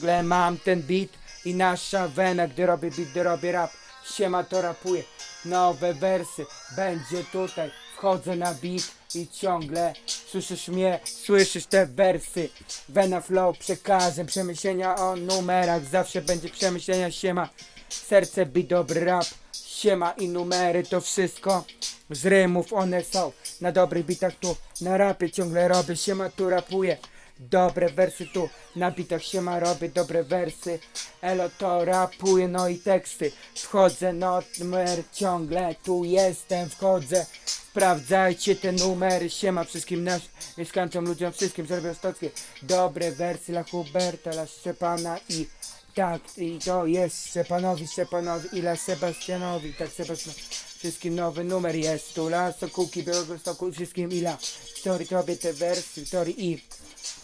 Ciągle mam ten beat i nasza wena, gdy robię beat, gdy robię rap. Siema to rapuję, nowe wersy, będzie tutaj. Wchodzę na beat i ciągle słyszysz mnie, słyszysz te wersy. Wena flow przekazem, przemyślenia o numerach, zawsze będzie przemyślenia siema. Serce beat, dobry rap, siema i numery to wszystko. Z rymów one są, na dobrych bitach tu, na rapie ciągle robię, siema tu rapuję. Dobre wersy tu, na bitach się ma robię dobre wersy. Elo to rapuję, no i teksty. Wchodzę, numer ciągle tu jestem, wchodzę. Sprawdzajcie te numery, siema wszystkim nasz Mieszkańcom, ludziom, wszystkim, zrobię stockie Dobre wersy dla Huberta, dla Szczepana i tak, i to jest Szczepanowi, Szczepanowi i dla Sebastianowi, tak Sebastian Wszystkim nowy numer jest tu, dla Sokółki, Białego Stoku, wszystkim i dla Story robię te wersy, story i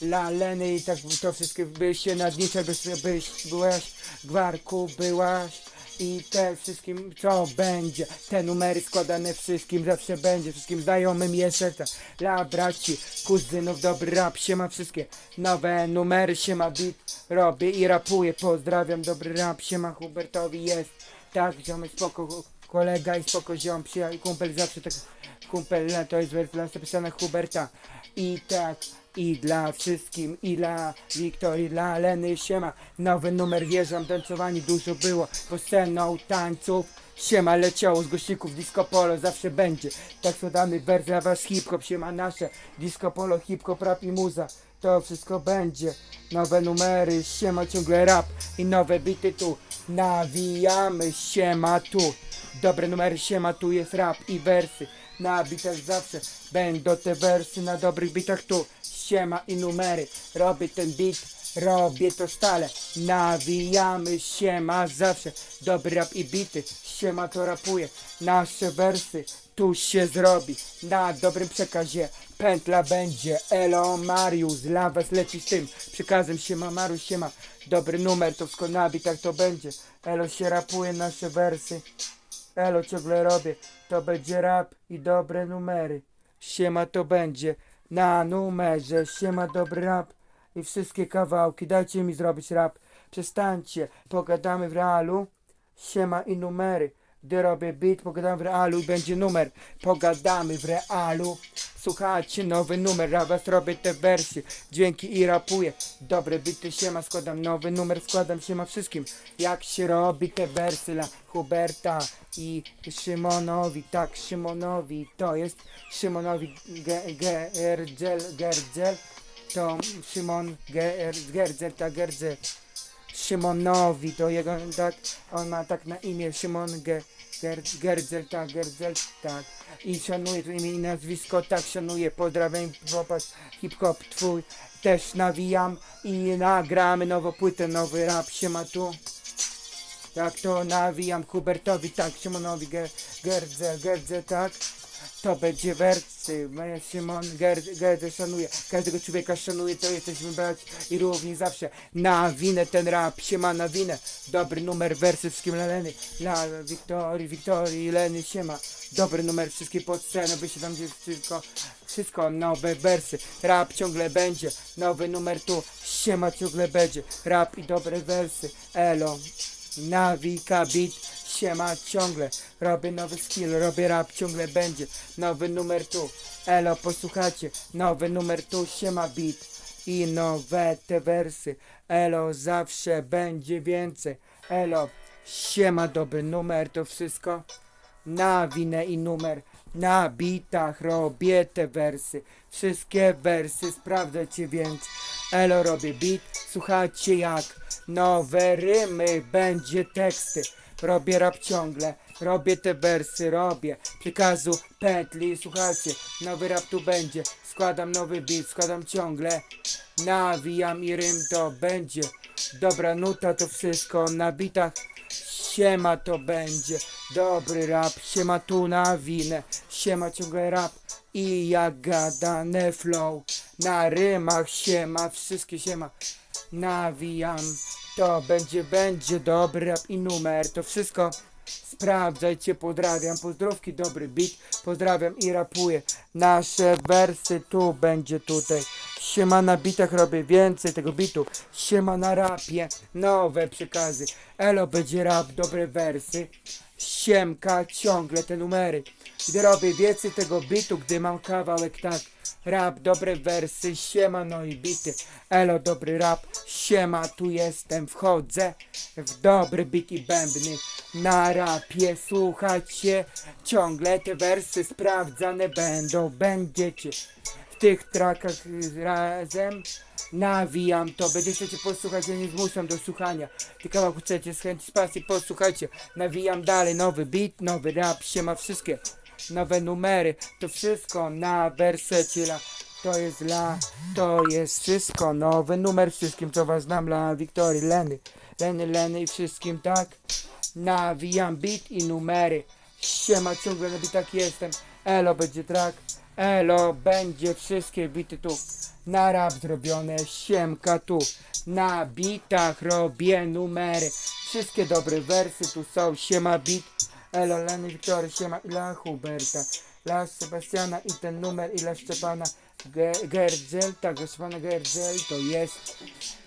La Leny. I tak to wszystkie byście na dnicze byś, byś byłaś gwarku byłaś. I te wszystkim co będzie. Te numery składane wszystkim zawsze będzie. Wszystkim znajomym jeszcze ta dla braci kuzynów dobry rap się ma wszystkie. Nowe numery się ma beat robię i rapuję pozdrawiam dobry rap się ma. Hubertowi jest tak ziomek spoko kolega i spoko ziom przyjaciół kumpel zawsze tak kumpel no, to jest wersja napisana Huberta. I tak i dla wszystkim, i dla Wiktorii, dla Leny, siema. Nowy numer wjeżdżam, tancowani dużo było. Bo sceną tańców Siema leciało z gościków disco polo zawsze będzie. Tak składamy wers dla was hip-hop Siema nasze. Disco polo, hip-hop, rap i muza. To wszystko będzie. Nowe numery, siema ciągle rap. I nowe bity tu. Nawijamy, siema tu Dobre numery, siema tu jest rap i wersy. Na bitach zawsze będą te wersy. Na dobrych bitach tu Siema i numery, robię ten beat, robię to stale. Nawijamy siema zawsze, dobry rap i bity. Siema to rapuje, nasze wersy tu się zrobi. Na dobrym przekazie pętla będzie. Elo Mariusz, dla was leci z tym Przekazem. Siema Maru, siema Dobry numer, to wszystko na bitach to będzie. Elo się rapuje nasze wersy Elo ciągle robię, to będzie rap i dobre numery. Siema to będzie na numerze, siema dobry rap i wszystkie kawałki. Dajcie mi zrobić rap. Przestańcie, pogadamy w realu. Siema i numery. Gdy robię beat, pogadamy w realu i będzie numer. Pogadamy w realu. Słuchajcie, nowy numer, raz robię te wersy, dźwięki i rapuję. Dobre bity siema, składam nowy numer, składam siema wszystkim. Jak się robi te wersy dla Huberta i Szymonowi, tak, Szymonowi, to jest Szymonowi Ge- Gerdziel, Gerdziel, to Szymon Ger- Gerdziel, tak, Gerdziel. Szymonowi, to jego tak, on ma tak na imię Szymon Ge, Ger, Gerdzel, tak, Gerdzel, tak. I szanuję to imię i nazwisko, tak szanuję, pozdrawiam, popatrz, hip-hop twój, też nawijam i nagramy nową płytę, nowy rap, siema tu. Jak to nawijam Hubertowi, tak, Szymonowi Ger, Gerdzel, Gerdzel, tak. To będzie wersy, moja Szymon Ger- Gerdzel szanuje, każdego człowieka szanuje, to jesteśmy brać i równi zawsze. Na winę ten rap, siema na winę, dobry numer wersy wszystkim Leny, dla Wiktorii, Wiktorii, Leny, siema. Dobry numer, wszystkie pod sceną, by się tam gdzieś wszystko, wszystko, nowe wersy, rap ciągle będzie, nowy numer tu, siema ciągle będzie, rap i dobre wersy, elo. Nawika beat, siema ciągle. Robię nowy skill, robię rap, ciągle będzie Nowy numer tu, elo posłuchajcie Nowy numer tu, siema beat I nowe te wersy. Elo zawsze będzie więcej. Elo, siema dobry numer to wszystko na winę i numer. Na bitach robię te wersy. Wszystkie wersy sprawdzajcie więc. Elo robię beat Słuchajcie jak nowe rymy Będzie teksty Robię rap ciągle Robię te wersy, robię. Przekazu pętli Słuchajcie, nowy rap tu będzie. Składam nowy beat, składam ciągle. Nawijam i rym to będzie. Dobra nuta to wszystko na bitach. Siema to będzie. Dobry rap, siema tu na winę, siema ciągle rap i jak gadane flow. Na rymach siema, wszystkie siema. Nawijam. To będzie, będzie dobry rap i numer, to wszystko sprawdzajcie, pozdrawiam, pozdrówki, dobry beat, pozdrawiam i rapuję. Nasze wersy tu będzie tutaj, Siema na bitach robię więcej tego bitu. Siema na rapie, nowe przekazy. Elo będzie rap, dobre wersy. Siemka, ciągle te numery. Gdy robię więcej tego bitu, gdy mam kawałek tak. Rap, dobre wersy, siema, no i bity. Elo, dobry rap, siema, tu jestem, wchodzę w dobry bit i bębny. Na rapie słuchajcie, ciągle te wersy sprawdzane będą, będziecie w tych trakach razem. Nawijam to, będziecie chcecie posłuchać, ja nie zmuszam do słuchania. Ty kawałek chcecie z chęci z pasji, posłuchajcie. Nawijam dalej, nowy beat, nowy rap, siema wszystkie nowe numery, to wszystko na wersecie la. To jest la, to jest wszystko, nowy numer wszystkim, co was znam, dla Wiktorii, Leny, Leny, Leny i wszystkim, tak? Nawijam beat i numery, siema, ciągle na bitach jestem, elo będzie track, elo będzie wszystkie bity tu, na rap zrobione, siemka tu, na bitach robię numery, wszystkie dobre wersy tu są, siema beat, Elo, Leny, Wiktory, siema, Ila Huberta, Dla Sebastiana i ten numer, Ila Szczepana, Ge- Gerdziel, tak, Szczepana Gerdziel, to jest.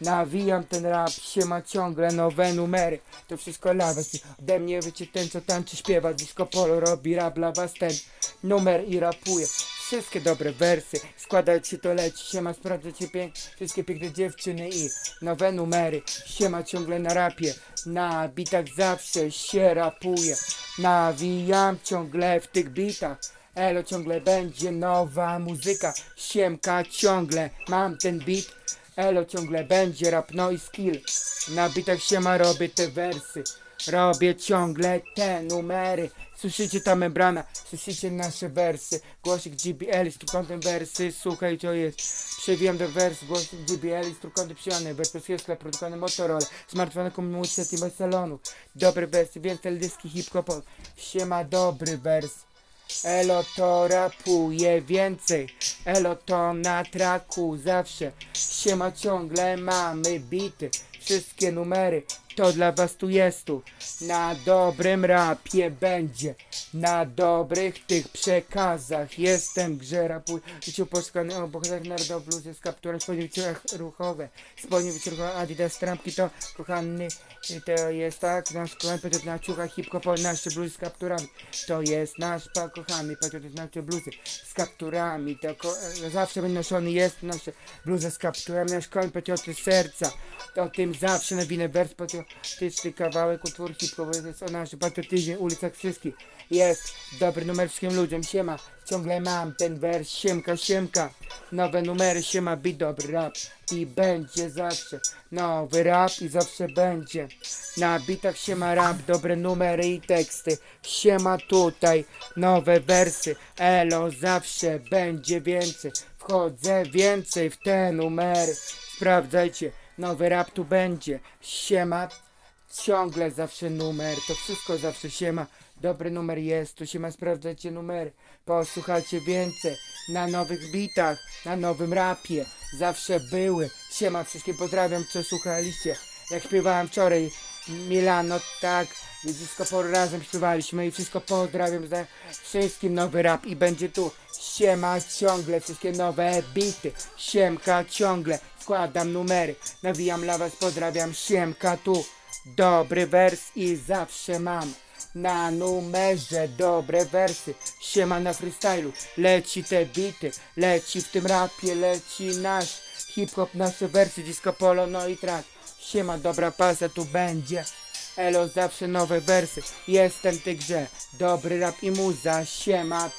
Nawijam ten rap, siema ciągle nowe numery, to wszystko dla was. Ode mnie wiecie ten, co tańczy, śpiewa, disco polo, robi rap dla was ten numer i rapuje. Wszystkie dobre wersy, składajcie to leci, siema, sprawdzacie pięk, wszystkie piękne dziewczyny i nowe numery, siema ciągle na rapie, na bitach zawsze się rapuje, nawijam ciągle w tych bitach, elo ciągle będzie nowa muzyka, siemka ciągle, mam ten beat, elo ciągle będzie rap, no i skill, na bitach siema robię te wersy, robię ciągle te numery, Słyszycie ta membrana, słyszycie nasze wersy, głosik GBL z trójkątem wersy, słuchaj to jest, przewijam do wers, głosik GBL z trójkątem przyjany, wers polskiego sklep, produkowany Motorola, smartfony komunikacja Team salonu, dobry wersy, więcej dyski hip-hopowy, siema dobry wers, Elo to rapuje więcej, elo to na traku zawsze, siema ciągle mamy bity, wszystkie numery, to dla was tu jest tu, na dobrym rapie będzie, na dobrych tych przekazach, jestem grze rapuj, życiu poszukany o bohaterach narodowych bluzy z kapturem, spodnie wyciągach ruchowe, spodnie wyciągach Adidas, trampki to kochany, to jest tak, nasz kochany. Patriot na ciuchach hip-hopowy, nasze bluzy z kapturami, to jest nasz pa, kochany patriot, nasze bluzy z kapturami, to ko- e, zawsze będzie noszony jest nasze bluzy z kapturami, nasz koń patrioty serca, o tym zawsze nawinę wers patriotyczny kawałek utwór hip-hopowy, to jest o naszym patriotyzmie, ulicach wszystkich, jest dobry numer wszystkim ludziom, siema, ciągle mam ten wers, siemka, siemka, nowe numery, siema, beat, dobry rap. I będzie zawsze nowy rap i zawsze będzie. Na bitach siema rap, dobre numery i teksty, siema tutaj, nowe wersy, elo zawsze będzie więcej, wchodzę więcej w te numery, sprawdzajcie, nowy rap tu będzie, siema, ciągle zawsze numer, to wszystko zawsze siema, dobry numer jest, tu siema, sprawdzajcie numery, posłuchajcie więcej, na nowych bitach, na nowym rapie, zawsze były, siema, wszystkim. Pozdrawiam, co słuchaliście, jak śpiewałem wczoraj, Milano, tak, Disco Polo razem śpiewaliśmy i wszystko pozdrawiam za wszystkim. Nowy rap i będzie tu. Siema ciągle, wszystkie nowe bity, siemka ciągle, wkładam numery, nawijam dla was, pozdrawiam, siemka tu, dobry wers i zawsze mam. Na numerze dobre wersy, siema na freestylu, leci te bity, leci w tym rapie, leci nasz hip-hop, nasze wersy, disco polo, no i track. Siema, dobra pasa tu będzie. Elo, zawsze nowe wersy. Jestem grze. Dobry rap i muza. Siema,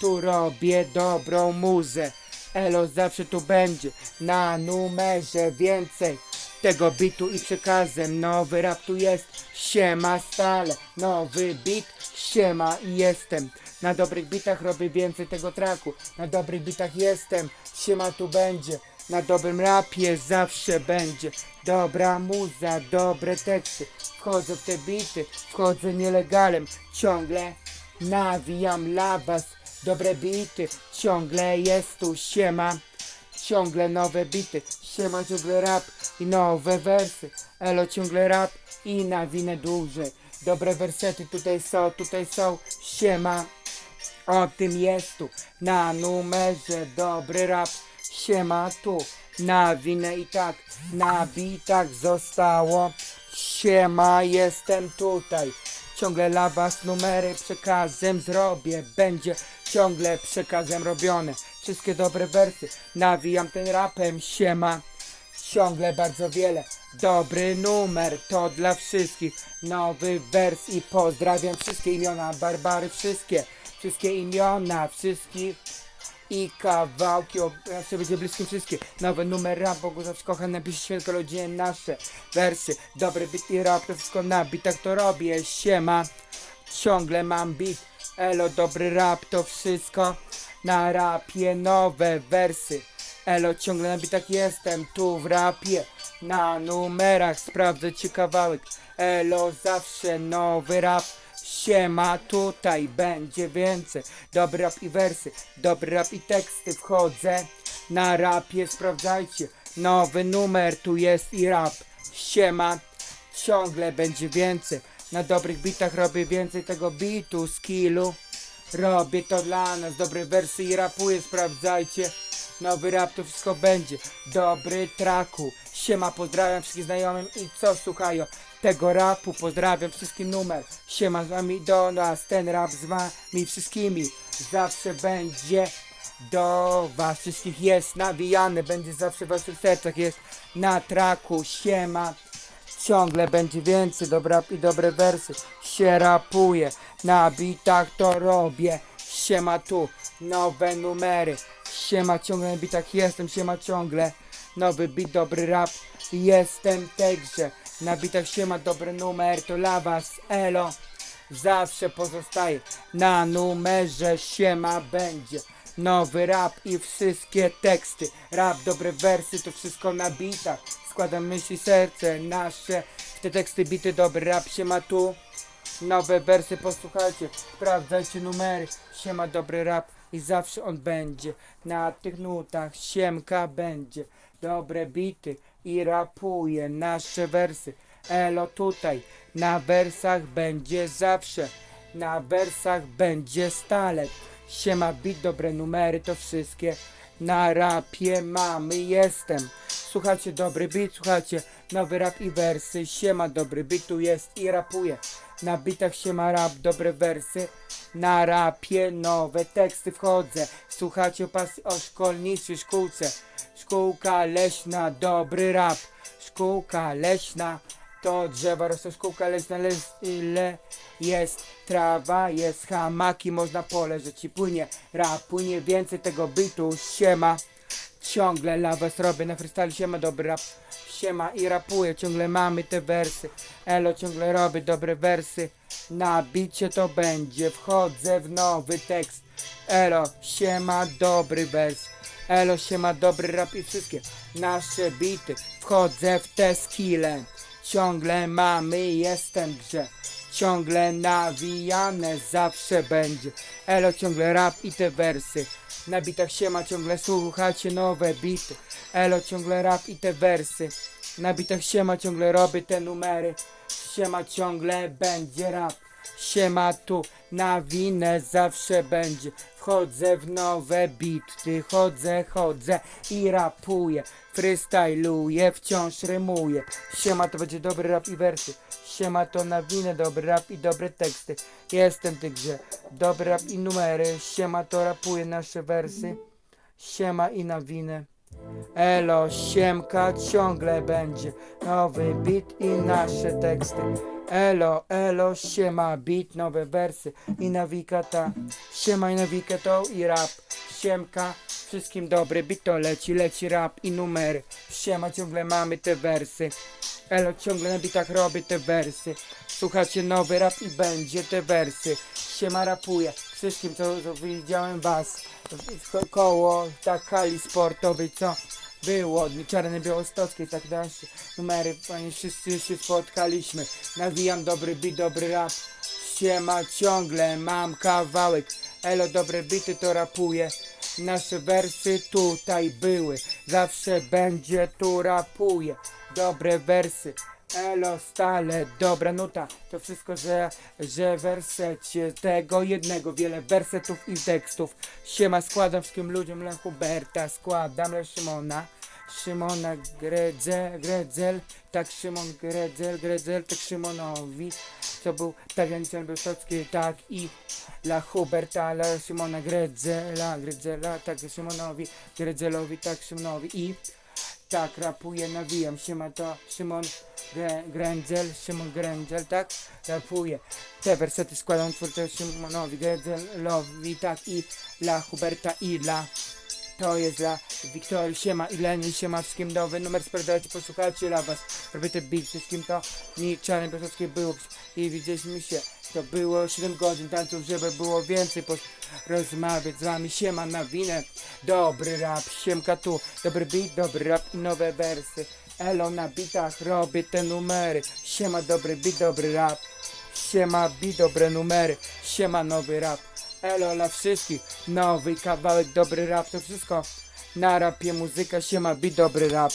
tu robię dobrą muzę. Elo, zawsze tu będzie. Na numerze więcej tego bitu i przekazem. Nowy rap tu jest. Siema stale. Nowy bit. Siema i jestem. Na dobrych bitach robię więcej tego traku. Na dobrych bitach jestem. Siema tu będzie. Na dobrym rapie zawsze będzie dobra muza, dobre teksty. Wchodzę w te bity, wchodzę nielegalem, ciągle nawijam dla was. Dobre bity, ciągle jest tu siema. Ciągle nowe bity, siema ciągle rap i nowe wersy. Elo ciągle rap i nawinę dłużej. Dobre wersety tutaj są, tutaj są, siema. O tym jest tu na numerze dobry rap. Siema tu, na winę i tak, na bitach zostało, siema jestem tutaj, ciągle dla was numery przekazem zrobię, będzie ciągle przekazem robione, wszystkie dobre wersy, nawijam ten rapem, siema, ciągle bardzo wiele. Dobry numer, to dla wszystkich. Nowy wers i pozdrawiam wszystkie imiona Barbary, wszystkie, wszystkie imiona wszystkich i kawałki, o, zawsze będzie bliskim wszystkie. Nowy numer rap, Bogu zawsze kocham, napisz świętko ludzie nasze wersy. Dobry beat i rap, to wszystko na bitach to robię, siema. Ciągle mam beat, elo, dobry rap, to wszystko na rapie, nowe wersy. Elo, ciągle na bitach jestem, tu w rapie, na numerach sprawdzę ci kawałek. Elo, zawsze nowy rap, siema, tutaj będzie więcej. Dobry rap i wersy, dobry rap i teksty, wchodzę na rapie, sprawdzajcie. Nowy numer, tu jest i rap, siema, ciągle będzie więcej. Na dobrych bitach robię więcej tego bitu, skillu. Robię to dla nas, dobre wersy i rapuję, sprawdzajcie. Nowy rap to wszystko będzie, dobry traku. Siema, pozdrawiam wszystkich znajomym i co słuchają tego rapu, pozdrawiam wszystkich numer. Siema z wami do nas, ten rap z wami wszystkimi. Zawsze będzie do was wszystkich jest nawijany, będzie zawsze w waszych sercach, jest na traku. Siema. Ciągle będzie więcej dobra i dobre wersy się rapuje Na bitach to robię Siema tu Nowe numery Siema ciągle na bitach jestem Siema ciągle Nowy beat, dobry rap Jestem także Na bitach siema dobry numer To dla was elo. Zawsze pozostaje. Na numerze siema będzie Nowy rap i wszystkie teksty. Rap, dobre wersy To wszystko na bitach. Składam myśli, serce nasze. W te teksty bity, dobry rap się ma tu. Nowe wersy posłuchajcie. Sprawdzajcie numery. Siema dobry rap i zawsze on będzie. Na tych nutach siemka będzie Dobre bity i rapuje nasze wersy. Elo tutaj Na wersach będzie zawsze Na wersach będzie stale. Siema bit, dobre numery to wszystkie Na rapie mamy jestem. Słuchajcie dobry beat, słuchajcie nowy rap i wersy. Siema dobry beat tu jest i rapuje. Na bitach siema rap, dobre wersy. Na rapie nowe teksty wchodzę. Słuchajcie o o szkolnictwie, szkółce Szkółka leśna, dobry rap. Szkółka leśna to drzewa rosną. Szkółka leśna, le, le, jest? Trawa, jest hamaki, można poleżeć i płynie. Rap, płynie więcej tego bitu, siema Ciągle dla was na freestyle, siema dobry rap Siema i rapuję, ciągle mamy te wersy. Elo ciągle robię dobre wersy. Na bicie to będzie, wchodzę w nowy tekst. Elo, siema dobry wers. Elo, siema dobry rap i wszystkie nasze bity. Wchodzę w te skille. Ciągle mamy, jestem grze. Ciągle nawijane zawsze będzie. Elo ciągle rap i te wersy Na bitach siema ciągle słuchacie nowe bity. Elo ciągle rap i te wersy. Na bitach siema ciągle robię te numery. Siema ciągle będzie rap. Siema tu na winę zawsze będzie Wchodzę w nowe bity Chodzę, chodzę i rapuję Freestyluję, wciąż rymuję. Siema to będzie dobry rap i wersy. Siema to na winę dobry rap i dobre teksty. Jestem w Dobry rap i numery. Siema to rapuję nasze wersy. Siema i na winę. Elo, siemka ciągle będzie Nowy beat i nasze teksty Elo, elo, siema, beat, nowe wersy i nawika ta Siema i nawika to i rap. Siemka, wszystkim dobry beat to leci, leci rap i numery Siema, ciągle mamy te wersy. Elo, ciągle na bitach robię te wersy. Słuchacie nowy rap i będzie te wersy. Siema rapuje wszystkim co, co widziałem was. Ko- koło tak hali sportowej co było, czarne białostockie i tak dalej numery, panie wszyscy się spotkaliśmy. Nawijam dobry beat, dobry rap. Siema ciągle mam kawałek. Elo dobre bity to rapuję. Nasze wersy tutaj były. Zawsze będzie tu rapuję. Dobre wersy Elo, stale, dobra nuta. To wszystko, że, że wersecie Tego jednego, wiele wersetów i tekstów. Siema, składam wszystkim ludziom dla Huberta Składam dla Szymona. Szymona Gredzel, Gredzel Tak Szymon Gredzel, Gredzel Tak Szymonowi. To był tak Janicjan Wysocki, tak i dla Huberta, dla Szymona Gredzela, Gredzela, tak Szymonowi, Gredzelowi, tak Szymonowi. I tak, rapuję, nawijam, siema to Szymon Gre, Grędzel, Szymon Grędzel, tak, rapuję. Te wersety składam czwórte Szymonowi Gredzelowi, tak, i dla Huberta, i dla, to jest dla Wiktorii, siema, i Leni, siema, wszystkim nowy numer sprawdzajcie, posłuchajcie dla was, robię te beat, wszystkim to, mi czarny Piasowski był i widzieliśmy się, to było 7 godzin tańców, żeby było więcej, rozmawiać z wami, siema, na winę, dobry rap, siemka tu, dobry beat, dobry rap i nowe wersy, elo na bitach, robię te numery, siema, dobry beat, dobry rap, siema, beat, dobre numery, siema, nowy rap, elo dla wszystkich, nowy kawałek, dobry rap, to wszystko, na rapie muzyka, siema, beat, dobry rap,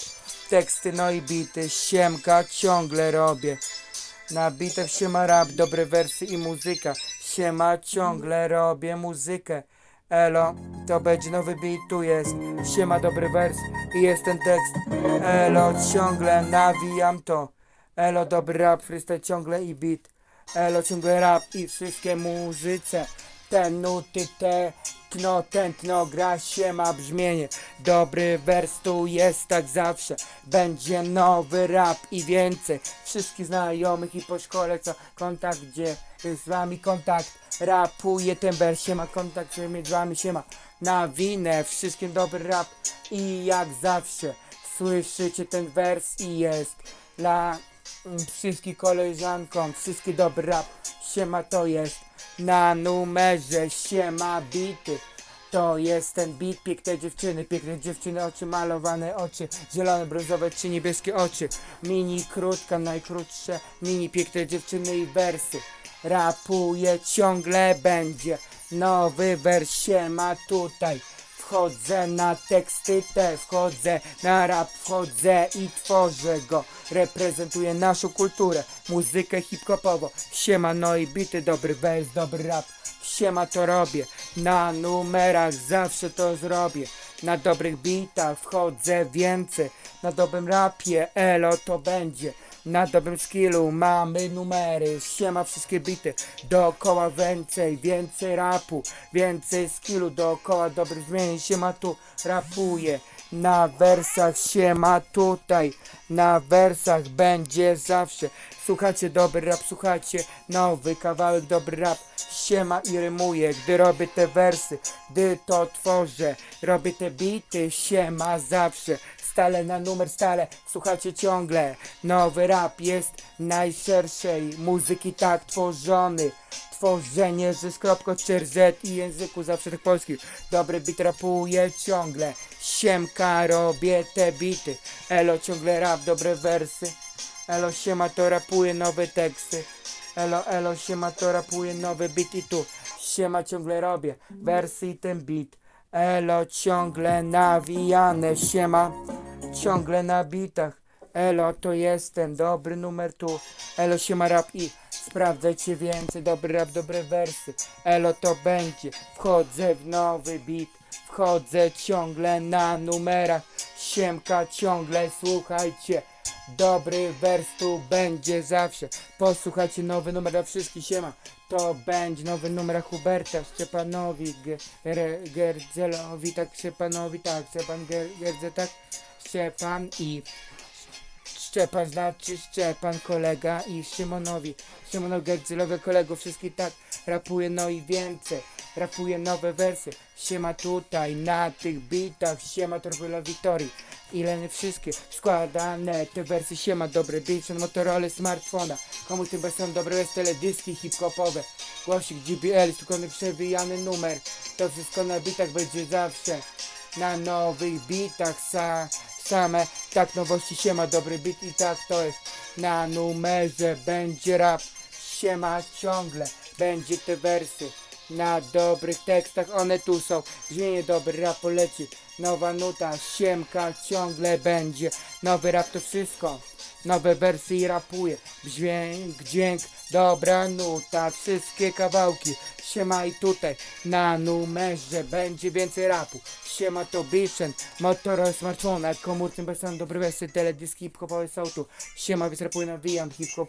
teksty, no i bity, siemka, ciągle robię, na bitach siema rap, dobre wersy i muzyka. Siema, ciągle robię muzykę. Elo, to będzie nowy beat, tu jest. Siema, dobry wers i jest ten tekst. Elo, ciągle nawijam to. Elo, dobry rap, freestyle ciągle i beat. Elo, ciągle rap i wszystkie muzyce. Te nuty, te tno, tętno, gra siema, brzmienie. Dobry wers tu jest tak zawsze. Będzie nowy rap i więcej. Wszystkich znajomych i po szkole, co kontakt, gdzie z wami kontakt. Rapuje ten wers, siema, kontakt, że między wami siema. Na winę, wszystkim dobry rap i jak zawsze. Słyszycie ten wers i jest dla wszystkich koleżankom, wszystki dobry rap. Siema to jest na numerze, siema bity. To jest ten beat, piękne dziewczyny, piękne dziewczyny, oczy malowane oczy, zielone, brązowe czy niebieskie oczy. Mini krótka, najkrótsze, mini piękne dziewczyny i wersy. Rapuje ciągle będzie, nowy wers siema tutaj. Wchodzę na teksty te, wchodzę na rap, wchodzę i tworzę go. Reprezentuję naszą kulturę, muzykę hip-hopową. Siema, no i bity, dobry wers, dobry rap. Siema to robię, na numerach zawsze to zrobię. Na dobrych bitach wchodzę więcej, na dobrym rapie elo to będzie. Na dobrym skillu mamy numery, siema wszystkie bity Dookoła więcej, więcej rapu Więcej skillu, dookoła dobrych zmienień Siema tu rapuje Na wersach siema tutaj Na wersach będzie zawsze. Słuchajcie dobry rap, słuchajcie nowy kawałek dobry rap Siema i rymuję, gdy robię te wersy Gdy to tworzę, robię te bity Siema zawsze. Stale na numer stale Słuchajcie ciągle. Nowy rap jest najszerszej muzyki tak tworzony Tworzenie z i języku zawsze tak polski Dobry bit rapuje ciągle. Siemka robię te bity. Elo ciągle rap, dobre wersy. Elo siema to rapuje nowe teksty. Elo elo siema to rapuje nowe bity tu. Siema ciągle robię wersy i ten beat Elo ciągle nawijane siema. Ciągle na bitach. Elo to jestem, dobry numer tu. Elo siema rap i sprawdzajcie więcej Dobry rap, dobre wersy. Elo to będzie. Wchodzę w nowy beat. Wchodzę ciągle na numerach. Siemka ciągle słuchajcie. Dobry wers tu będzie zawsze. Posłuchajcie nowy numer dla wszystkich siema. To będzie nowy numer Huberta. Szczepanowi Gerdzelowi Tak Szczepanowi tak. Szczepan Ger- Gerdze tak. Szczepan i Szczepan znaczy Szczepan kolega i Szymonowi. Szymonowi Gerdzelowi kolegów wszystkich tak rapuje no i więcej. Rapuje nowe wersy. Siema tutaj na tych bitach. Siema to robię dla Wiktorii Ile wszystkie składane te wersy. Siema dobre beats Motorola smartfona. Komu tym są dobre jest teledyski hip-hopowe? Głosik GBL skąd przewijany numer. To wszystko na bitach będzie zawsze. Na nowych bitach sa, same Tak nowości siema dobry bit i tak to jest. Na numerze będzie rap Siema ciągle będzie te wersy. Na dobrych tekstach one tu są. Brzmienie dobry rap poleci. Nowa nuta, siemka ciągle będzie. Nowy rap to wszystko nowe wersy i rapuję. Dźwięk, dźwięk, dobra nuta, wszystkie kawałki. Siema i tutaj na numerze będzie więcej rapu. Siema to Bishen, Motoro smartfona, komórny bez dobry wersy, teledyski hip-hopowe są. Siema, więc rapuję, nawijam hip-hopu.